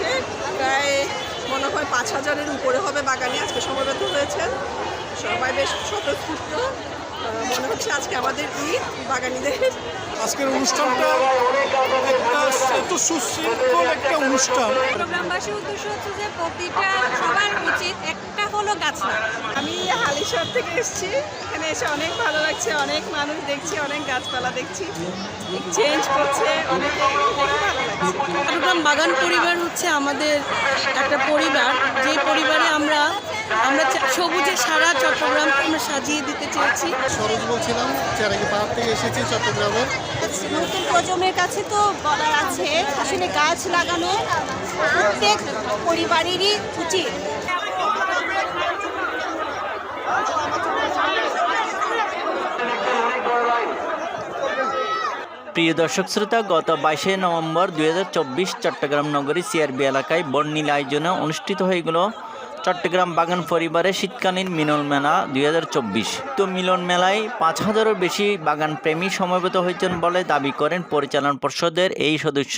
চারপাশে প্রায় মনে হয় পাঁচ হাজারের উপরে হবে বাগানে। আজকে সমবেত হয়েছে। সবাই বেশ স্বতঃস্ফূর্ত। মনে হচ্ছে আজকে আমাদের ঈদ বাগানিদের। আজকের অনুষ্ঠানটা একটা এত সুশৃঙ্খল একটা অনুষ্ঠান। প্রোগ্রামবাসীর উদ্দেশ্য হচ্ছে যে প্রতিটা সবার উচিত একটা হলো গাছ। আমি হালিশহর থেকে এসেছি। এখানে এসে অনেক ভালো লাগছে অনেক মানুষ দেখছি অনেক গাছপালা দেখছি। চেঞ্জ করছে অনেক ভালো লাগছে। চট্টগ্রাম বাগান পরিবার হচ্ছে আমাদের একটা পরিবার। যে পরিবারে আমরা আমরা সবুজে সারা চট্টগ্রামকে আমরা সাজিয়ে দিতে চেয়েছি। সরোজ বলছিলাম চেরাগি পাহাড় থেকে এসেছি চট্টগ্রামের। নতুন প্রজন্মের কাছে তো বলার আছে আসলে গাছ লাগানো প্রত্যেক পরিবারেরই উচিত। প্রিয় দর্শক শ্রোতা গত বাইশে নভেম্বর দুই হাজার চব্বিশ চট্টগ্রাম নগরী সিআরবি এলাকায় বর্ণিল আয়োজনে অনুষ্ঠিত হয়ে গেল চট্টগ্রাম বাগান পরিবারে শীতকালীন মিলন মেলা দুই হাজার চব্বিশ। তো মিলন মেলায় পাঁচ হাজারের বেশি বাগান প্রেমী সমবেত হয়েছেন বলে দাবি করেন পরিচালন পর্ষদের এই সদস্য।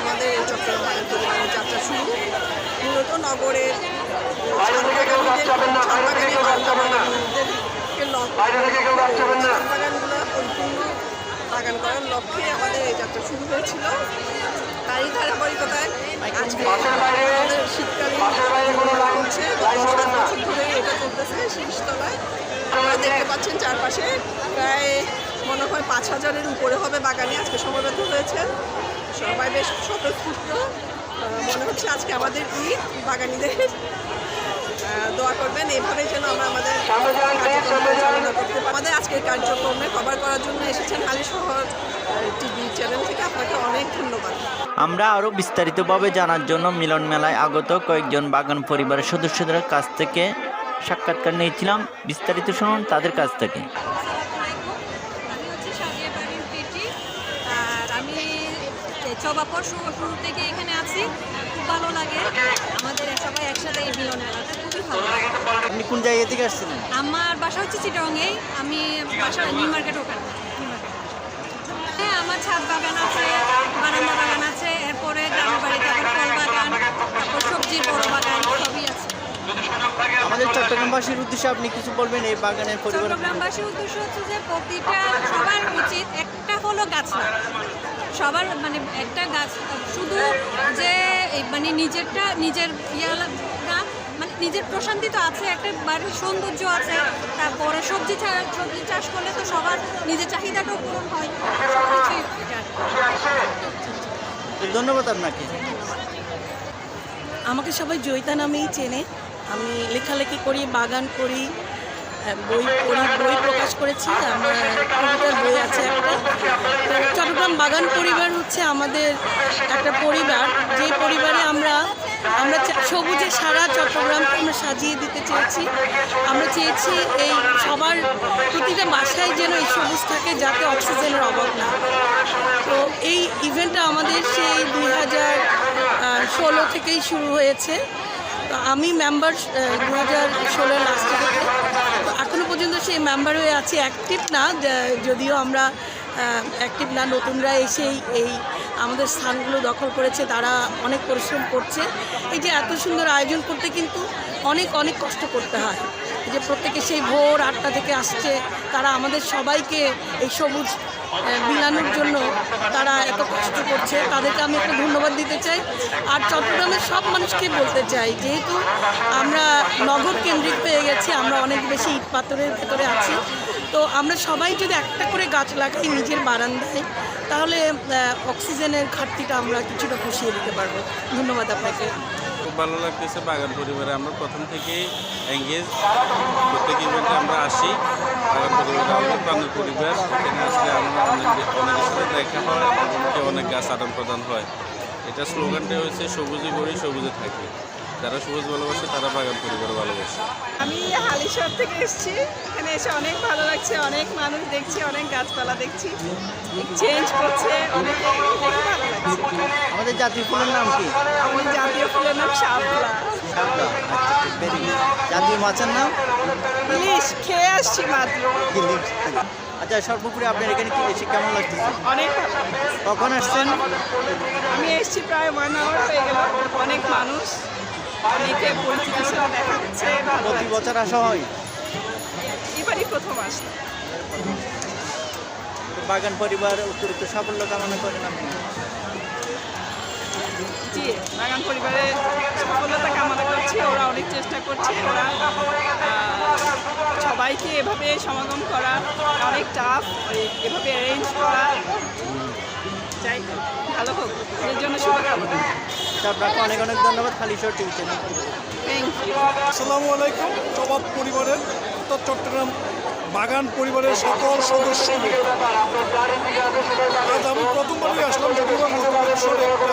আমাদের চট্টগ্রাম যাত্রা শুরু। মূলত নগরের লক্ষ্য। পরিপূর্ণ বাগান করার লক্ষ্যে আমাদের এই যাত্রা শুরু হয়েছিল। তারই ধারাবাহিকতায় আজকে আমাদের শীতকালীন হচ্ছে সাত বছর ধরে এটা চলতেছে আপনারা দেখতে পাচ্ছেন চারপাশে প্রায় মনে হয় পাঁচ হাজারের উপরে হবে বাগানে আজকে সমবেত হয়েছেন সবাই বেশ স্বতঃস্ফূর্ত। মনে হচ্ছে আজকে আমাদের ঈদ বাগানিদের দোয়া করবেন। এইভাবে যেন আমরা আমাদের। আমাদের আজকের কার্যক্রমে কভার করার জন্য এসেছেন হালি শহর টিভি চ্যানেল থেকে। আপনাকে অনেক ধন্যবাদ। আমরা আরও বিস্তারিতভাবে জানার জন্য মিলন মেলায় আগত কয়েকজন বাগান পরিবারের সদস্যদের কাছ থেকে সাক্ষাৎকার নিয়েছিলাম। বিস্তারিত শুনুন তাদের কাছ থেকে। আমি হচ্ছে সাজিয়া আর আমি চবাপর শুরু শুরু থেকে এখানে আছি। খুব ভালো লাগে। আমাদের সবাই একসাথে এই মিলন মেলাটা খুবই ভালো আপনি কোন জায়গা থেকে আসছিলেন? আমার বাসা হচ্ছে চিটংয়ে আমি বাসা নিউ মার্কেট ওখানে। হ্যাঁ আমার ছাদ বাগান আছে বারান্দা বাগান আছে এরপরে গ্রামের বাড়িতে আবার ফল বাগান তারপর সবজির বড় বাগান সবই আছে। আমাদের চট্টগ্রামবাসীর উদ্দেশ্যে আপনি কিছু বলবেন এই বাগানের পরিবার চট্টগ্রামবাসীর উদ্দেশ্য হচ্ছে যে প্রতিটা সবার উচিত একটা হলো গাছ। সবার মানে একটা গাছ শুধু যে মানে নিজেরটা নিজের ইয়া না মানে নিজের প্রশান্তি তো আছে একটা বাড়ির সৌন্দর্য আছে তারপরে সবজি চা- সবজি চাষ করলে তো সবার নিজের চাহিদাটাও পূরণ হয়। সব কিছুই। ধন্যবাদ আপনাকে। আমাকে সবাই জয়িতা নামেই চেনে। আমি লেখালেখি করি বাগান করি বই পড়ি বই প্রকাশ করেছি। আমার কবিতার বই আছে একটা তো বাগান পরিবার হচ্ছে আমাদের একটা পরিবার। যে পরিবারে আমরা আমরা সবুজে সারা চট্টগ্রামকে আমরা সাজিয়ে দিতে চেয়েছি। আমরা চেয়েছি এই সবার প্রতিটা বাসায় যেন এই সবুজ থাকে যাতে অক্সিজেনের অভাব না তো এই ইভেন্টটা আমাদের সেই দুই হাজার ষোলো থেকেই শুরু হয়েছে। তো আমি মেম্বার দু হাজার ষোলোর লাস্ট থেকে এখনও পর্যন্ত সেই মেম্বার হয়ে আছি অ্যাক্টিভ না যদিও আমরা অ্যাক্টিভ না, নতুনরা এসেই এই আমাদের স্থানগুলো দখল করেছে, তারা অনেক পরিশ্রম করছে। এই যে এত সুন্দর আয়োজন করতে কিন্তু অনেক অনেক কষ্ট করতে হয়। যে প্রত্যেকে সেই ভোর আটটা থেকে আসছে তারা আমাদের সবাইকে এই সবুজ আহ, বিলানোর জন্য তারা এত কষ্ট করছে। তাদেরকে আমি একটা ধন্যবাদ দিতে চাই। আর চট্টগ্রামের সব মানুষকে বলতে চাই যেহেতু আমরা নগর কেন্দ্রিক হয়ে গেছি আমরা অনেক বেশি ইট পাথরের ভেতরে আছি। তো আমরা সবাই যদি একটা করে গাছ লাগাই নিজের বারান্দায় তাহলে অক্সিজেনের ঘাটতিটা আমরা কিছুটা পুষিয়ে দিতে পারব। ধন্যবাদ আপনাকে। খুব ভালো লাগতেছে বাগান পরিবারে। আমরা প্রথম থেকেই এঙ্গেজ প্রত্যেক ইভেন্টে আমরা আসি। বাগান পরিবারে আমাদের পরিবার। এখানে আসলে আমরা অনেক অনেকের সাথে দেখা হয়, অনেক গাছ আদান প্রদান হয়। এটা স্লোগানটা হচ্ছে, সবুজে গড়ি, সবুজে থাকি। যারা সবুজ ভালোবাসে তারা বাগান পরিবার ভালোবাসে। আমি হালিশহর থেকে এসেছি। এখানে এসে অনেক ভালো লাগছে অনেক মানুষ দেখছি অনেক গাছপালা দেখছি। চেঞ্জ করছে অনেকে দেখে ভালো লাগছে। আমাদের জাতীয় ফুলের নাম কি? আমাদের জাতীয় ফুলের নাম শাপলা। আচ্ছা, good. জাতীয় মাছের নাম? ইলিশ খেয়ে আসছি মাত্র। আচ্ছা সর্বোপরি আপনার এখানে কি এসে কেমন লাগছে অনেক ভালো। কখন আসছেন? আমি এসেছি প্রায় ওয়ান আওয়ার হয়ে গেল। অনেক মানুষ। অনেকে পরিচিতির সাথে দেখা হচ্ছে প্রতি বছর আসা হয়? এবারই প্রথম আসলাম। বাগান পরিবার উত্তরোত্তর সাফল্য কামনা করেন আপনি জি বাগান পরিবারের সফলতা কামনা করছি ওরা অনেক চেষ্টা করছে ওরা সবাইকে এভাবে সমাগম করা অনেক টাফ এভাবে অ্যারেঞ্জ করা। চাই ভালো হোক এর জন্য শুভকামনা। আপনাকে অনেক অনেক ধন্যবাদ খালি শোর টিভি চ্যানেল থ্যাংক আসসালামু আলাইকুম জবাব পরিবারের উত্তর চট্টগ্রাম বাগান পরিবারের সকল সদস্য। আজ আমি প্রথমবারই আসলাম যদিও বছরে একটা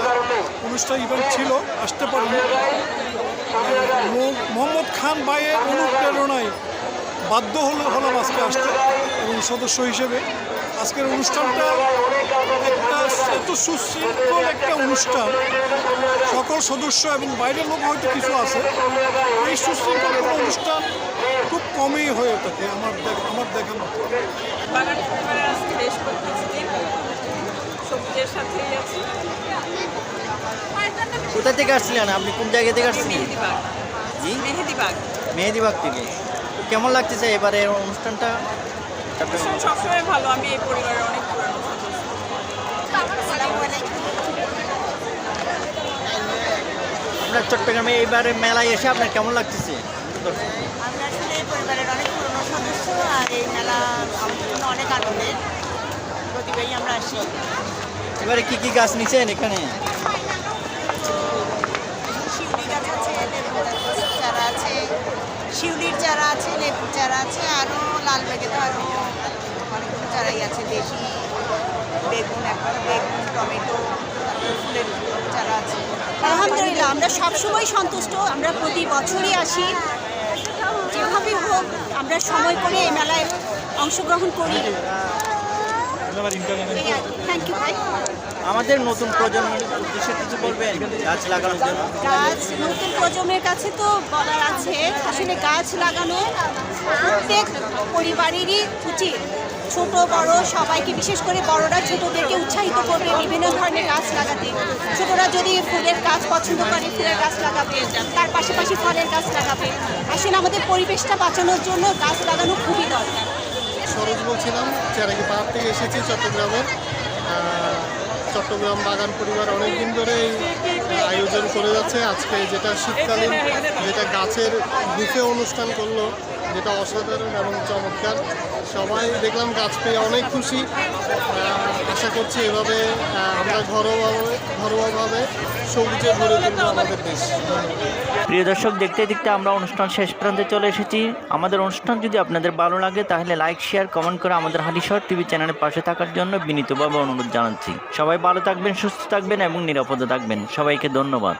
অনুষ্ঠান ইভেন্ট ছিল আসতে পারিনি। মোহাম্মদ খান ভাইয়ের অনুপ্রেরণায় বাধ্য হলো হলাম আজকে আসতে এবং সদস্য হিসেবে। আজকের অনুষ্ঠানটা একটা এত সুশৃঙ্খল একটা অনুষ্ঠান। সকল সদস্য এবং বাইরের লোক হয়তো কিছু আছে। এই সুশৃঙ্খল কোনো অনুষ্ঠান খুব কমই হয়ে থাকে আমার দেখ- আমার দেখা মতো। কোথা থেকে আসছিলেন আপনি? কোন জায়গা থেকে আসছিলেন? মেহেদিবাগ জি? মেহেদিবাগ মেহেদিবাগ থেকে। কেমন লাগতেছে এবারে অনুষ্ঠানটা? সবসময় ভালো আমি এই পরিবারের অনেক আপনার চট্টগ্রামে এবারে মেলায় এসে আপনার কেমন লাগতেছে? আমরা আসলে পরিবারের অনেক পুরনো সদস্য আর এই মেলা আমাদের জন্য অনেক আনন্দের। প্রতিবারই আমরা আসি। এবারে কি কি গাছ নিছেন এখানে শিউলি গাছ আছে লেবু গাছের চারা আছে শিউলির চারা আছে লেবুর চারা আছে আরও লাল বেগে তো আরও অনেকগুলো চারাই আছে দেশি বেগুন একটা বেগুন টমেটো ফুলের চারা আছে। আলহামদুলিল্লাহ আমরা সবসময় সন্তুষ্ট আমরা প্রতি বছরই আসি। যেভাবে হোক আমরা সময় করে এই মেলায় অংশগ্রহণ করি। থ্যাংক ইউ ভাই আমাদের নতুন প্রজন্মের উদ্দেশ্যে কিছু বলবেন গাছ লাগানোর জন্য। গাছ নতুন প্রজন্মের কাছে তো বলার আছে আসলে গাছ লাগানো প্রত্যেক পরিবারেরই উচিত ছোট বড় সবাইকে বিশেষ করে বড়রা ছোটদেরকে উৎসাহিত করবে বিভিন্ন ধরনের গাছ লাগাতে। ছোটরা যদি ফুলের গাছ পছন্দ করে ফুলের গাছ লাগাবে তার পাশাপাশি ফলের গাছ লাগাবে। আসলে আমাদের পরিবেশটা বাঁচানোর জন্য গাছ লাগানো খুবই দরকার। সরোজ বলছিলাম চেরাকি পাহাড় থেকে এসেছি চট্টগ্রামের। চট্টগ্রাম বাগান পরিবার অনেক দিন ধরে আয়োজন করে যাচ্ছে। আজকে যেটা শীতকালীন, যেটা গাছের বুফে অনুষ্ঠান করল, যেটা অসাধারণ এবং চমৎকার। সবাই দেখলাম গাছ পেয়ে অনেক খুশি। আশা করছি এভাবে আমরা ঘরোয়াভাবে ঘরোয়াভাবে সবুজে ভরে তুলবো আমাদের দেশ। প্রিয় দর্শক, দেখতে দেখতে আমরা অনুষ্ঠান শেষ প্রান্তে চলে এসেছি। আমাদের অনুষ্ঠান যদি আপনাদের ভালো লাগে, তাহলে লাইক, শেয়ার, কমেন্ট করে আমাদের হালিশহর টিভি চ্যানেলের পাশে থাকার জন্য বিনীতভাবে অনুরোধ জানাচ্ছি। সবাই ভালো থাকবেন, সুস্থ থাকবেন এবং নিরাপদে থাকবেন। সবাইকে ধন্যবাদ।